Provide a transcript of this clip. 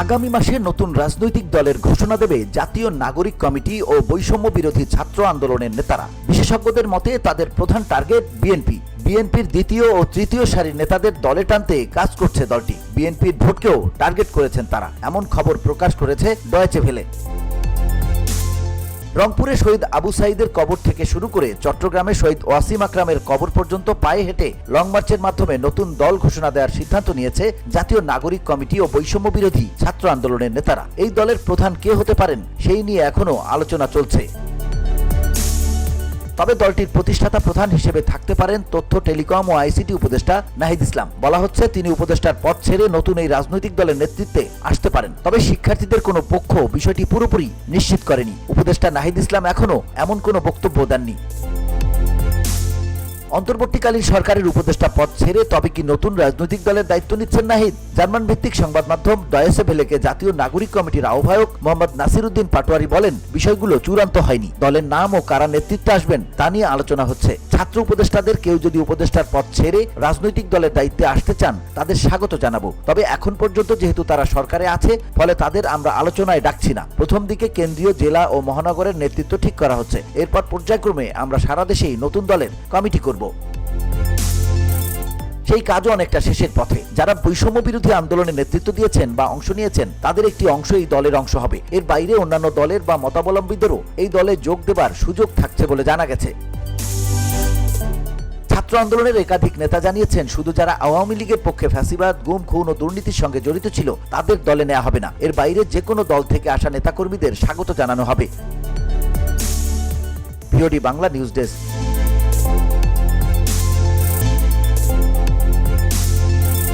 আগামী মাসে নতুন রাজনৈতিক দলের ঘোষণা দেবে জাতীয় নাগরিক কমিটি ও বৈষম্য বিরোধী ছাত্র আন্দোলনের নেতারা। বিশেষজ্ঞদের মতে তাদের প্রধান টার্গেট বিএনপি। বিএনপির দ্বিতীয় ও তৃতীয় সারির নেতাদের দলে টানতে কাজ করছে দলটি। বিএনপির ভোটকেও টার্গেট করেছেন তারা, এমন খবর প্রকাশ করেছে ডয়েচে ভেলে। রংপুরে শহীদ আবু সাইদের কবর থেকে শুরু করে চট্টগ্রামে শহীদ ওয়াসিম আকরামের কবর পর্যন্ত পায়ে হেঁটে লং মার্চের মাধ্যমে নতুন দল ঘোষণা দেওয়ার সিদ্ধান্ত নিয়েছে জাতীয় নাগরিক কমিটি ও বৈষম্য বিরোধী ছাত্র আন্দোলনের নেতারা। এই দলের প্রধান কে হতে পারেন, সেই নিয়ে এখনও আলোচনা চলছে। তবে দলটির প্রতিষ্ঠাতা প্রধান হিসেবে থাকতে পারেন তথ্য, টেলিকম ও আইসিটি উপদেষ্টা নাহিদ ইসলাম। বলা হচ্ছে, তিনি উপদেষ্টার পদ ছেড়ে নতুন এই রাজনৈতিক দলের নেতৃত্বে আসতে পারেন। তবে শিক্ষার্থীদের কোনো পক্ষ বিষয়টি পুরোপুরি নিশ্চিত করেনি। উপদেষ্টা নাহিদ ইসলাম এখনও এমন কোনো বক্তব্য দেননি। অন্তর্বর্তীকালীন সরকারের উপদেষ্টা পদ ছেড়ে তবে কি নতুন রাজনৈতিক দলের দায়িত্ব নিচ্ছেন নাহিদ? জার্মান ভিত্তিক সংবাদ মাধ্যম ডয়েসে ভেলেকে জাতীয় নাগরিক কমিটির আহ্বায়ক মোহাম্মদ নাসির উদ্দিন পাটোয়ারি বলেন, বিষয়গুলো চূড়ান্ত হয়নি। দলের নাম ও কারা নেতৃত্বে আসবেন তা নিয়ে আলোচনা হচ্ছে। ছাত্র উপদেষ্টাদের কেউ যদি উপদেষ্টার পদ ছেড়ে রাজনৈতিক দলের দায়িত্বে আসতে চান, তাদের স্বাগত জানাব। তবে এখন পর্যন্ত যেহেতু তারা সরকারে আছে, ফলে তাদের আমরা আলোচনায় ডাকছি না। প্রথম দিকে কেন্দ্রীয় জেলা ও মহানগরের নেতৃত্ব ঠিক করা হচ্ছে। এরপর পর্যায়ক্রমে আমরা সারা দেশেই নতুন দলের কমিটি করব। সেই কাজও অনেকটা শেষের পথে। যারা বৈষম্য বিরোধী আন্দোলনে নেতৃত্ব দিয়েছেন বা অংশ নিয়েছেন, তাদের একটি অংশ এই দলের অংশ হবে। এর বাইরে অন্যান্য দলের বা মতাবলম্বীদেরও এই দলে যোগ দেবার সুযোগ থাকছে বলে জানা গেছে। ছাত্র আন্দোলনের একাধিক নেতা জানিয়েছেন, শুধু যারা আওয়ামী লীগের পক্ষে ফ্যাসিবাদ, গুম, খুন ও দুর্নীতির সঙ্গে জড়িত ছিল, তাদের দলে নেওয়া হবে না। এর বাইরে যে কোনো দল থেকে আসা নেতাকর্মীদের স্বাগত জানানো হবে। Bangla news desk.